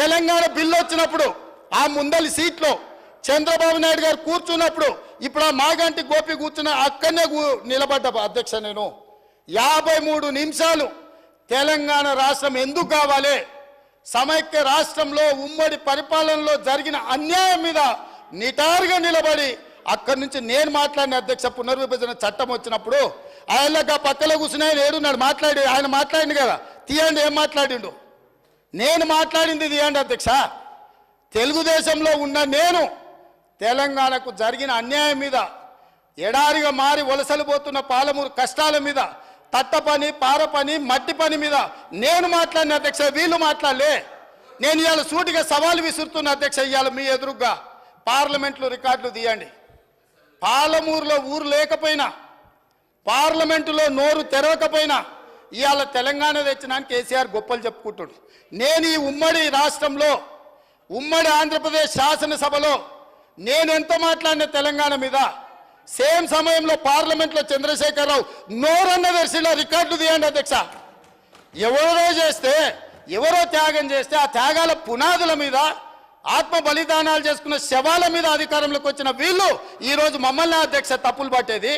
Telangana bill వచ్చినప్పుడు ఆ ముందలి సీట్లో చంద్రబాబు నాయుడు గారు కూర్చున్నప్పుడు ఇప్పుడు ఆ మాగంటి గోపి కూర్చున్న అక్కడనే నిలబడ్డ అధ్యక్ష నేను. యాభై మూడు నిమిషాలు తెలంగాణ రాష్ట్రం ఎందుకు కావాలి? సమైక్య రాష్ట్రంలో ఉమ్మడి పరిపాలనలో జరిగిన అన్యాయం మీద నిటారుగా నిలబడి అక్కడి నుంచి నేను మాట్లాడిన అధ్యక్ష పునర్విభజన చట్టం వచ్చినప్పుడు ఆయనగా పక్కలో కూర్చుని ఆయన ఏడున్నాడు మాట్లాడి ఆయన మాట్లాడిండు కదా తీయండి ఏం మాట్లాడిండు? నేను మాట్లాడింది తీయండి అధ్యక్ష? తెలుగుదేశంలో ఉన్న నేను తెలంగాణకు జరిగిన అన్యాయం మీద ఎడారిగా మారి వలసలు పోతున్న పాలమూరు కష్టాల మీద తట్ట పని పార పని మట్టి పని మీద నేను మాట్లాడిన అధ్యక్ష వీళ్ళు మాట్లాడలే. నేను ఇవాళ సూటిగా సవాలు విసురుతున్న అధ్యక్ష ఇవాళ మీ ఎదురుగా పార్లమెంట్లో రికార్డులు తీయండి. పాలమూరులో ఊరు లేకపోయినా పార్లమెంటులో నోరు తెరవకపోయినా ఇవాళ తెలంగాణ తెచ్చినాను కేసీఆర్ గొప్పలు చెప్పుకుంటాడు. నేను ఈ ఉమ్మడి రాష్ట్రంలో ఉమ్మడి ఆంధ్రప్రదేశ్ శాసనసభలో నేను ఎంత మాట్లాడిన తెలంగాణ మీద సేమ్ సమయంలో పార్లమెంట్లో చంద్రశేఖరరావు నోరన్న దర్శిలో రికార్డు తీయండి అధ్యక్ష. ఎవరో చేస్తే ఎవరో త్యాగం చేస్తే ఆ త్యాగాల పునాదుల మీద ఆత్మ బలిదానాలు చేసుకున్న శవాల మీద అధికారంలోకి వచ్చిన వీళ్ళు ఈరోజు మమ్మల్ని అధ్యక్ష తప్పులు పట్టేది.